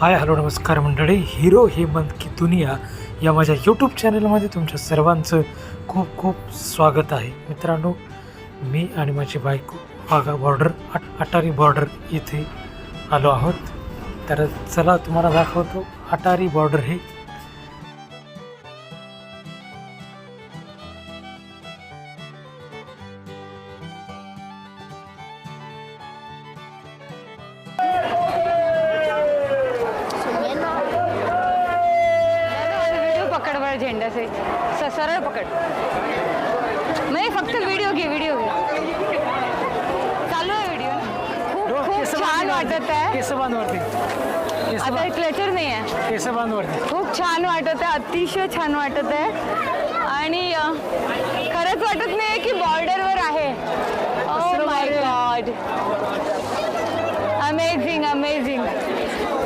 Hi hello नमस्कार मंडळी. Hero Hemant की दुनिया या माझ्या यूट्यूब चॅनलमध्ये तुमच्या सर्वांचं खूप खूप स्वागत आहे. मित्रांनो मी आणि माझी बायको वाघा बॉर्डर अट अटारी बॉर्डर इथे आलो आहोत. तर चला तुम्हाला दाखवतो. अटारी बॉर्डर हे व्हिडिओ पकड बरं झेंडा से सरळ पकड. नाही फक्त व्हिडिओ घे व्हिडिओ घे. चालू आहे व्हिडिओ खूप खूप छान वाटत आहे. आता क्लचर नाही आहे. खूप छान वाटत आहे अतिशय छान वाटत आहे. आणि अ, खरंच वाटत नाही की बॉर्डरवर आहे Oh my god amazing amazing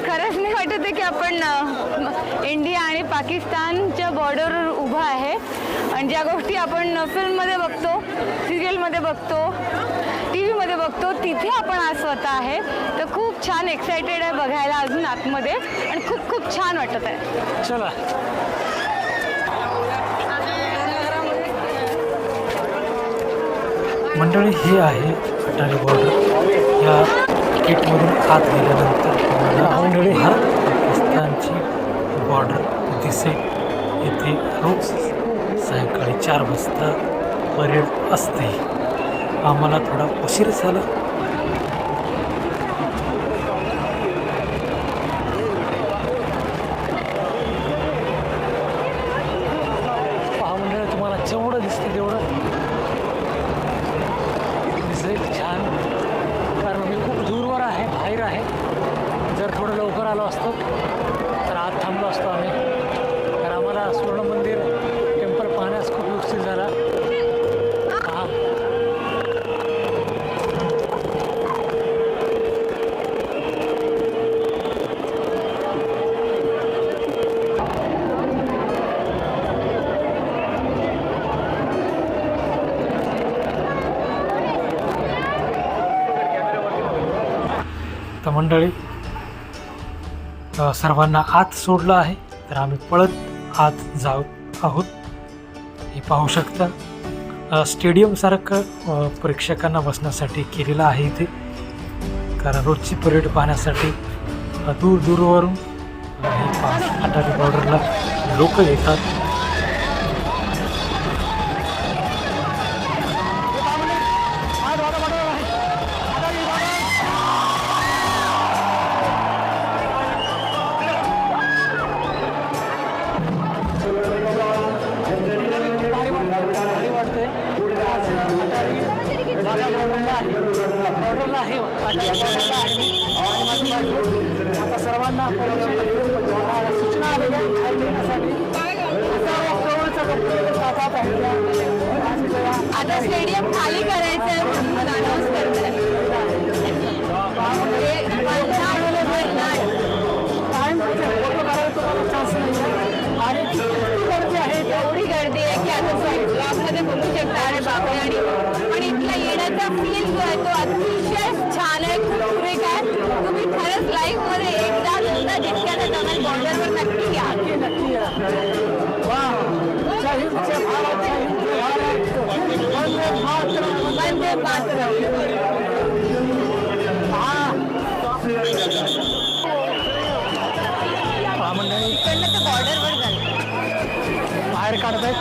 खरंच नाही वाटत आहे की आपण अ, इंडिया आणि पाकिस्तानच्या बॉर्डरवर उभा आहे. आणि ज्या गोष्टी आपण फिल्ममध्ये बघतो सिरियलमध्ये बघतो टी व्हीमध्ये बघतो तिथे आपण आज स्वतः आहे. तर खूप छान एक्सायटेड आहे बघायला अजून आतमध्ये. आणि खूप खूप छान वाटत आहे. चला. मंडळी हे आहे अटारी बॉर्डर या तिकीटमधून आत गेल्यानंतर मंडळी हा पाकिस्तानची बॉर्डर दिसेल येथे रोज सायंकाळी चार वाजता परेड असते. आम्हाला थोडा उशीर झाला. मंडळी सर्वांना आत सोडलं आहे तर आम्ही पळत आत जात आहोत. हे पाहू शकता स्टेडियमसारखं प्रेक्षकांना बसण्यासाठी केलेलं आहे इथे. कारण रोजची परेड पाहण्यासाठी दूर दूरवरून हे अटारी बॉर्डरला लोक येतात. आता स्टेडियम खाली करायचं आहे. म्हणून अनाऊन्स आणि किती गर्दी आहे एवढी गर्दी आहे की आता ब्लॉगमध्ये बघू शकता. अरे बापरे आणि पण इथला येण्याचा फील जो आहे तो अतिशय छान आहे. खूप सुरेख आहे. तुम्ही खरंच लाईव्हमध्ये एकदा बॉर्डरवर नक्की या. नक्की या. बाहेर काढतायत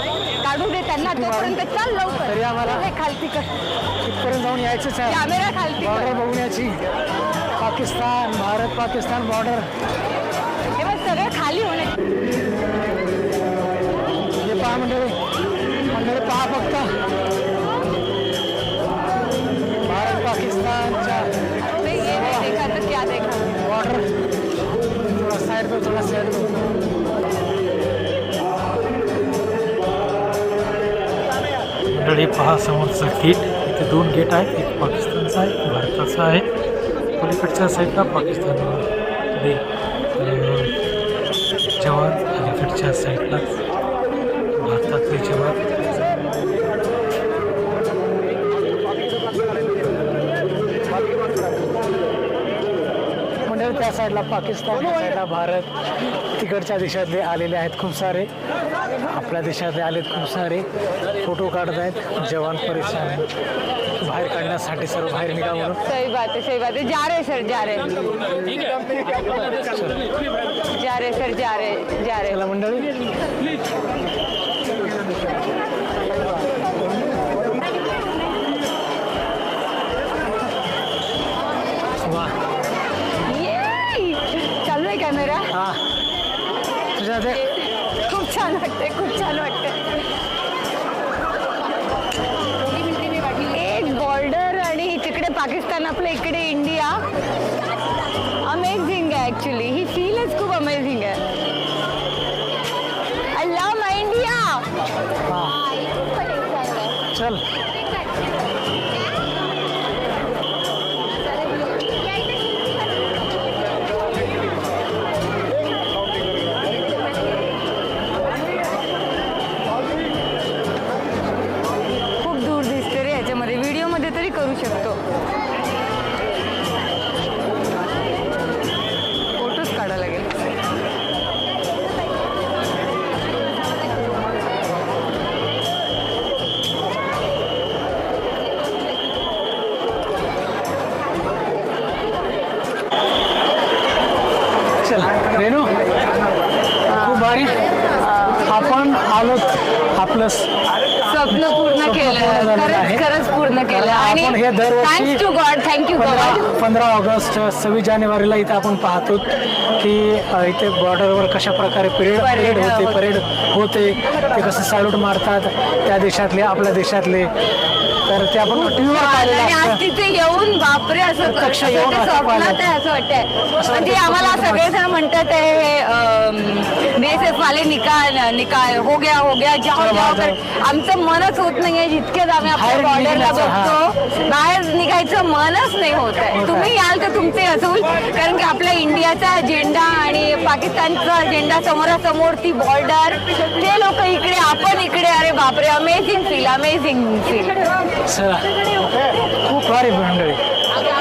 काढू दे त्यांना तोपर्यंत चाल लवकर. तरी आम्हाला- हे खालती कर तिथपर्यंत जाऊन यायचंच आहे. कॅमेरा खालती कर बॉर्डर बघून पाकिस्तान भारत पाकिस्तान बॉर्डर हे बघ सगळं खाली होणे. हे पहा मंडळी. पहा समोरचं गेट इथे दोन गेट आहेत. एक पाकिस्तानचा आहे एक भारताचा आहे. पलीकडच्या साईडला पाकिस्तानमध्ये जवान अलीकडच्या साईडला भारतातले जवान. त्या साईडला पाकिस्तान त्या साईडला भारत. तिकडच्या देशातले आलेले आहेत खूप सारे. आपल्या देशातले आलेत खूप सारे. फोटो काढत आहेत. जवान परेशान आहेत बाहेर काढण्यासाठी सर्व बाहेर निघा म्हणून. सही बात है सही बात है जा रहे सर जा रहे जा रहे सर जा रहे जा रहे चला मंडळी वा Yay! चालू आहे कॅमेरा हा तुझ्या ते खूप छान वाटतंय खूप छान वाटतंय एक बॉर्डर आणि तिकडे पाकिस्तान आपलं इकडे इंडिया अमेझिंग आहे ऍक्च्युली ही फीलच खूप अमेझिंग आहे. आय लव्ह माय इंडिया चल. खूप दूर दिसते रे याच्यामध्ये. व्हिडिओमध्ये तरी करू शकतो. चल रेणू खूप भारी आपण आलोत आपलं स्वप्न पूर्ण केलं आहे. खरंच खरंच पूर्ण केलं आणि आपण हे दरवर्षी thanks to god thank you god पंधरा ऑगस्ट सव्वीस जानेवारीला इथे आपण पाहतो की अ, इथे बॉर्डरवर कशा प्रकारे परेड Parade परेड होते होते. परेड होते ते कसं सॅल्यूट मारतात त्या देशातले आपल्या देशातले तर ते आपण टीव्हीवर आणि पाहिलेलं आज असतं. तिथे येऊन बापरे असं प्रत्यक्ष असं येऊन ते असं स्वप्नात पाहिलं. आहे असं वाटतंय म्हणजे आम्हाला सगळेजण म्हणतात हे बीएसएफ वाले निकाल निकाल हो गया हो गया जाओ जाओ जाओ. कर आमचं मनच होत नाहीये आम्ही आपल्या बाहेर बॉर्डरला. बघतो बाहेर निघायचं मनच नाही होत आहे. तुम्ही याल तर तुमचे असून कारण की आपल्या इंडियाचा झेंडा आणि पाकिस्तानचा झेंडा समोरासमोर ती बॉर्डर ते लोक इकडे आपण इकडे अरे बापरे अमेझिंग फील अमेझिंग फील खूप भारी मंडळी.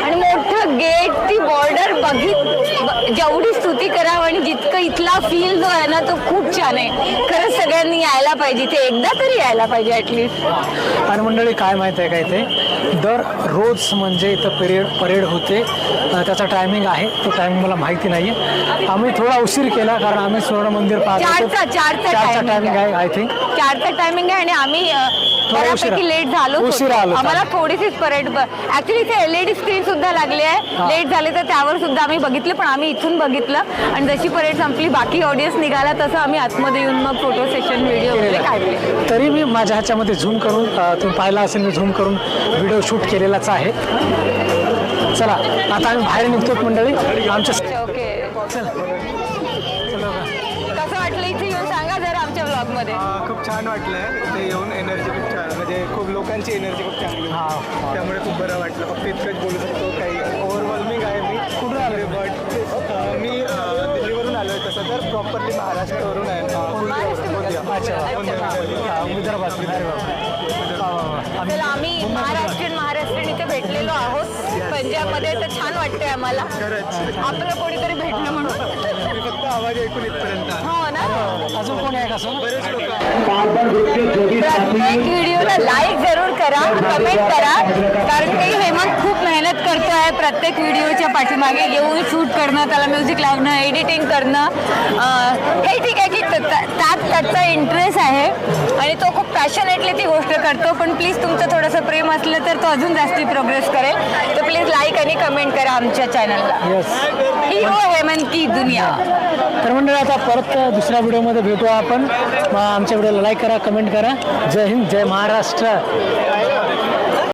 आणि मोठं गेट ती बॉर्डर बघित जेवढी स्तुती करावं आणि जितकं इथला फील जो आहे ना तो खूप छान आहे. खरंच सगळ्यांनी यायला पाहिजे इथे एकदा तरी यायला पाहिजे ऍटलिस्ट आणि मंडळी काय माहिती आहे का इथे? दर रोज म्हणजे इथं परेड परेड होते. त्याचा टायमिंग आहे. तो टायमिंग मला माहिती नाही आहे आम्ही थोडा उशीर केला कारण आम्ही स्वर्ण मंदिर पाहतो चारचा टायमिंग आहे. आय थिंक चारचा टायमिंग आहे आणि आम्ही बऱ्यापैकी. लेट झालो उशिरा आलो. आम्हाला थोडीशीच परेड ऍक्च्युली इथे एलईडी स्क्रीन सुद्धा लागली आहे. लेट झाले तर त्यावर सुद्धा आम्ही बघितलं पण आम्ही इथून बघितलं. आणि जशी परेड संपली बाकी ऑडियन्स निघाला तसं आम्ही आतमध्ये येऊन मग फोटो सेशन व्हिडिओ वगैरे काढले. तरी मी माझ्या ह्याच्यामध्ये झूम करून अ, तुम्ही पाहिला असेल मी झूम करून व्हिडिओ शूट केलेलाच आहे. चला आता आम्ही बाहेर निघतो मंडळी. आमच्या ओके चला. मध्ये. हा, खूप छान वाटलं इथे येऊन एनर्जी खूप छान म्हणजे खूप लोकांची एनर्जी खूप चांगली होती. त्यामुळे खूप बरं वाटलं. फक्त इतकंच बोलू शकतो काही ओव्हरवेल्मिंग आहे मी. कुठून आले बट मी अ, दिल्लीवरून आलो आहे तसं तर प्रॉपरली महाराष्ट्रावरून आहे. गोंदिया. अच्छा. आम्ही चला आम्ही महाराष्ट्रीयन महाराष्ट्रीयन इथे भेटलेलो आहोत. पंजाबमध्ये तर छान वाटतंय आम्हाला. खरंच. आपलं कोणीतरी भेटलं म्हणून. मी फक्त आवाज ऐकून इथपर्यंत आलो. अजून कोणी आहे का सर व्हिडिओला लाईक जरूर करा कमेंट करा कारण की हेमंत खूप मेहनत प्रत्येक व्हिडिओच्या पाठीमागे येऊन शूट करणं त्याला म्युझिक लावणं एडिटिंग करणं हे ठीक आहे की त्यात त्याचा इंटरेस्ट आहे आणि तो खूप पॅशनेटली ती गोष्ट करतो. पण प्लीज तुमचं थोडंसं प्रेम असलं तर तो अजून जास्ती प्रोग्रेस करेल. तर प्लीज लाईक आणि कमेंट करा आमच्या चॅनलला येस हिरो हेमंत की दुनिया. तर मंडळी आता परत दुसऱ्या व्हिडिओमध्ये भेटू आपण. आमच्या व्हिडिओला लाईक करा कमेंट करा. जय हिंद जय महाराष्ट्र.